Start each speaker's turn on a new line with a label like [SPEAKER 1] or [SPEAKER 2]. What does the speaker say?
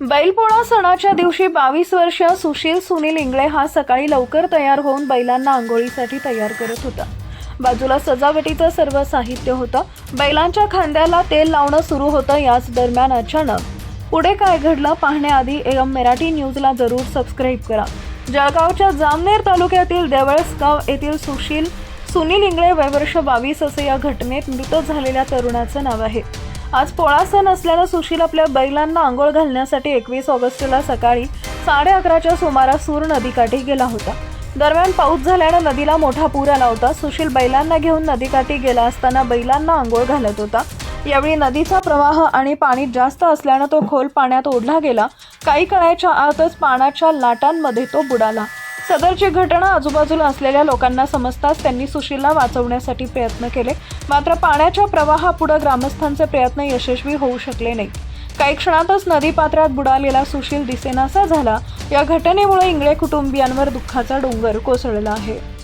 [SPEAKER 1] बैलपोळा सणाच्या दिवशी बावीस वर्ष सुशील सुनील इंगळे हा सकाळी लवकर तयार होऊन बैलांना आंघोळीसाठी तयार करत होता. बाजूला सजावटीचं सर्व साहित्य होतं. बैलांच्या खांद्याला तेल लावणं सुरू होतं. याच दरम्यान अचानक पुढे काय घडलं पाहण्याआधी एम मराठी न्यूजला जरूर सबस्क्राईब करा. जळगावच्या जामनेर तालुक्यातील देवळसगाव येथील सुशील सुनील इंगळे वयवर्ष बावीस असे या घटनेत मृत झालेल्या तरुणाचं नाव आहे. आज पोळा सण असल्यानं सुशील आपल्या बैलांना आंघोळ घालण्यासाठी एकवीस ऑगस्टला सकाळी साडे अकराच्या सुमारास सूर नदीकाठी गेला होता. दरम्यान पाऊस झाल्यानं नदीला मोठा पूर आला होता. सुशील बैलांना घेऊन नदीकाठी गेला असताना बैलांना आंघोळ घालत होता. यावेळी नदीचा प्रवाह आणि पाणी जास्त असल्यानं तो खोल पाण्यात ओढला गेला. काही कळायच्या आतच पाण्याच्या लाटांमध्ये तो बुडाला. सदरची घटना आजूबाजूला असलेल्या लोकांना समजताच त्यांनी सुशीलला वाचवण्यासाठी प्रयत्न केले. मात्र पाण्याच्या प्रवाहापुढे ग्रामस्थांचे प्रयत्न यशस्वी होऊ शकले नाही. काही क्षणातच नदीपात्रात बुडालेला सुशील दिसेनासा झाला. या घटनेमुळे इंगळे कुटुंबियांवर दुःखाचा डोंगर कोसळला आहे.